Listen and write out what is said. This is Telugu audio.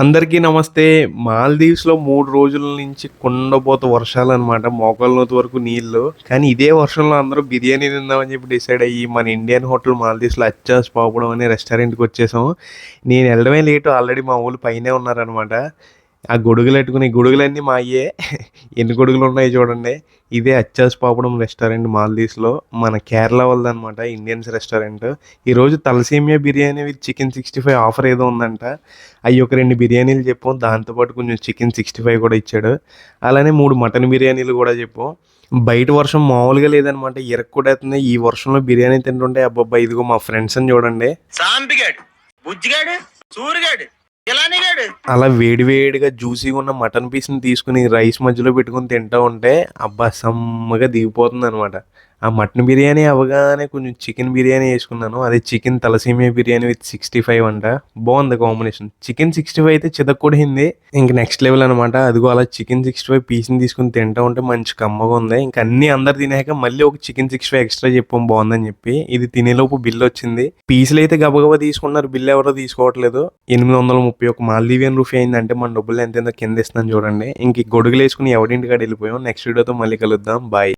అందరికీ నమస్తే. మాల్దీవ్స్లో మూడు రోజుల నుంచి కుండపోత వర్షాలు అనమాట మోకాళ్ళ వరకు నీళ్ళు. కానీ ఇదే వర్షంలో అందరూ బిర్యానీ తిందామని చెప్పి డిసైడ్ అయ్యి మన ఇండియన్ హోటల్ మాల్దీవ్స్లో అచ్చాస్ పాపడం అనే రెస్టారెంట్కి వచ్చేసాం నేను వెళ్ళడమే లేటు. ఆల్రెడీ మా ఊళ్ళు పైనే ఉన్నారనమాట ఆ గొడుగులు పెట్టుకుని గొడుగులన్నీ మా అయ్యే. ఎన్ని గొడుగులు ఉన్నాయి చూడండి. ఇదే అచ్చాస్ పాపడం రెస్టారెంట్ మాల్దీవ్స్లో. మన కేరళ వాళ్ళదనమాట ఇండియన్స్ రెస్టారెంట్. ఈరోజు thalassaemia biryani with chicken sixty five offer ఏదో ఉందంట. అవి ఒక రెండు బిర్యానీలు చెప్పాం. దాంతోపాటు కొంచెం చికెన్ సిక్స్టీ ఫైవ్ కూడా ఇచ్చాడు. అలానే మూడు మటన్ బిర్యానీలు కూడా చెప్పాం. బయట వర్షం మామూలుగా లేదనమాట ఇరక్కొడేస్తుంది ఈ వర్షంలో బిర్యానీ తింటుంటే అబ్బాబ్బా ఇదిగో మా ఫ్రెండ్స్ అని చూడండి. సాంపిగాడు బుజ్జిగాడు సూరిగాడు. అలా వేడివేడిగా జ్యూసీగా ఉన్న మటన్ పీస్ని తీసుకుని రైస్ మధ్యలో పెట్టుకుని తింటూ ఉంటే అబ్బా సమ్మగా దిగిపోతుంది అనమాట ఆ మటన్ బిర్యానీ అవగానే కొంచెం చికెన్ బిర్యానీ వేసుకున్నాను. అదే చికెన్ తలసీమియా బిర్యానీ విత్ సిక్స్టీ ఫైవ్ అంట. బాగుంది కాంబినేషన్. చికెన్ సిక్స్టీ ఫైవ్ అయితే చితక్కూడింది ఇంక నెక్స్ట్ లెవెల్ అనమాట అదిగో అలా చికెన్ సిక్స్టీ ఫైవ్ పీస్ని తీసుకుని తింటా ఉంటే మంచి కమ్మగా ఉంది. ఇంకా అన్ని అందరు తినాక మళ్ళీ ఒక చికెన్ సిక్స్టీ ఫైవ్ ఎక్స్ట్రా చెప్పాం బాగుందని చెప్పి. ఇది తినేలోపు బిల్ వచ్చింది. పీసులు అయితే గబగబా తీసుకున్నారు బిల్ ఎవరో తీసుకోవట్లేదు. ఎనిమిది వందల ముప్పై ఒక మాల్దీవియన్ రూఫీ అయిందంటే మన డబ్బులు ఎంత కింద ఇస్తున్నాను చూడండి. ఇంక గొడుగులు వేసుకుని ఎవడింటికాడ వెళ్ళిపోయాం. నెక్స్ట్ వీడియోతో మళ్ళీ కలుద్దాం. బాయ్